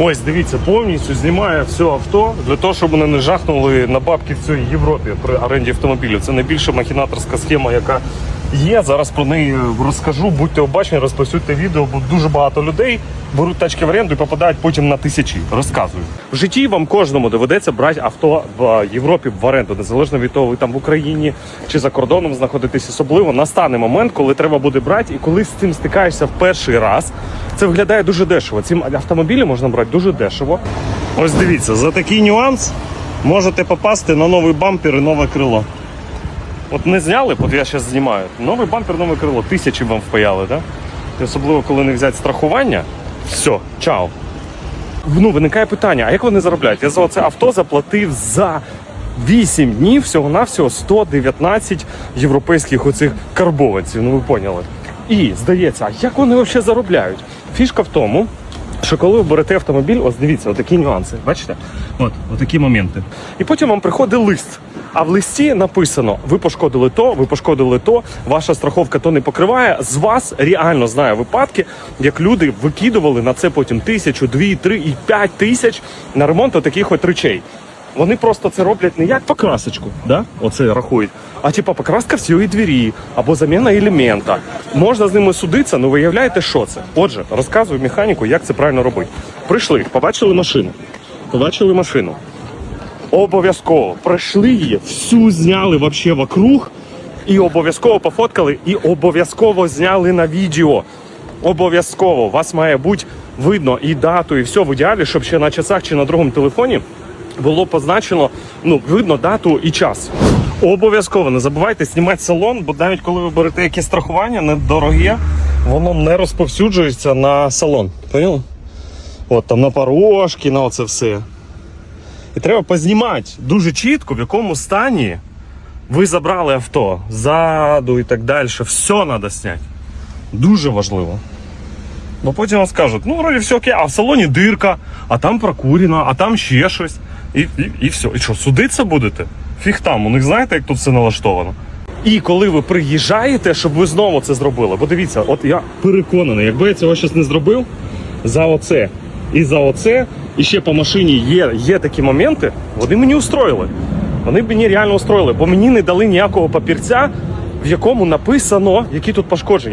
Ось, дивіться, повністю знімає все авто для того, щоб вони не жахнули на бабки в цій Європі при оренді автомобілів. Це найбільша махінаторська схема, яка є. Зараз про неї розкажу. Будьте обачені, розповсюдьте відео, бо дуже багато людей беруть тачки в оренду і попадають потім на тисячі. Розказую. В житті вам кожному доведеться брати авто в Європі в оренду, незалежно від того, ви там в Україні чи за кордоном знаходитесь. Особливо настане момент, коли треба буде брати, і коли з цим стикаєшся в перший раз. Це виглядає дуже дешево. Ці автомобілі можна брати дуже дешево. Ось дивіться, за такий нюанс можете попасти на новий бампер і нове крило. От не зняли, от я зараз знімаю. Новий бампер, нове крило. Тисячі вам впаяли, так? І особливо, коли не взяти страхування. Все, чао. Ну, виникає питання: а як вони заробляють? Я за це авто заплатив за 8 днів всього-навсього 119 європейських оцих карбованців. Ну ви поняли. І здається, а як вони взагалі заробляють? Фішка в тому, що коли ви берете автомобіль, ось дивіться, отакі нюанси. Бачите? От, отакі моменти. І потім вам приходить лист. А в листі написано: ви пошкодили то, ви пошкодили то, ваша страховка то не покриває. З вас реально знаю випадки, як люди викидували на це потім тисячу, дві, три і п'ять тисяч на ремонт отаких от речей. Вони просто це роблять не як покрасочку, да? оце рахують, а типа покраска всієї двері або заміна елемента. Можна з ними судитися, але виявляєте, що це. Отже, розказую механіку, як це правильно робити. Прийшли, побачили машину. Побачили машину. Обов'язково пройшли її, всю зняли вообще вокруг, і обов'язково пофоткали, і обов'язково зняли на відео. Обов'язково вас має бути видно і дату, і все в ідеалі, щоб ще на часах чи на другому телефоні було позначено, ну, видно дату і час. Обов'язково не забувайте знімати салон, бо навіть коли ви берете якесь страхування недороге, воно не розповсюджується на салон. Поняли? От там на порожки, на оце все. І треба познімати дуже чітко, в якому стані ви забрали авто, ззаду і так далі. Все треба зняти. Дуже важливо. Бо потім вам скажуть, ну, вроді все окей, а в салоні дирка, а там прокурено, а там ще щось. І, і, і все. І що, судитися будете? Фіг там, у них знаєте, як тут все налаштовано. І коли ви приїжджаєте, щоб ви знову це зробили. Бо дивіться, от я переконаний, якби я цього щось не зробив, за оце і за оце, і ще по машині є, є такі моменти, вони мені устроїли. Вони б мені реально устроїли, бо мені не дали ніякого папірця, в якому написано, які тут пошкодження.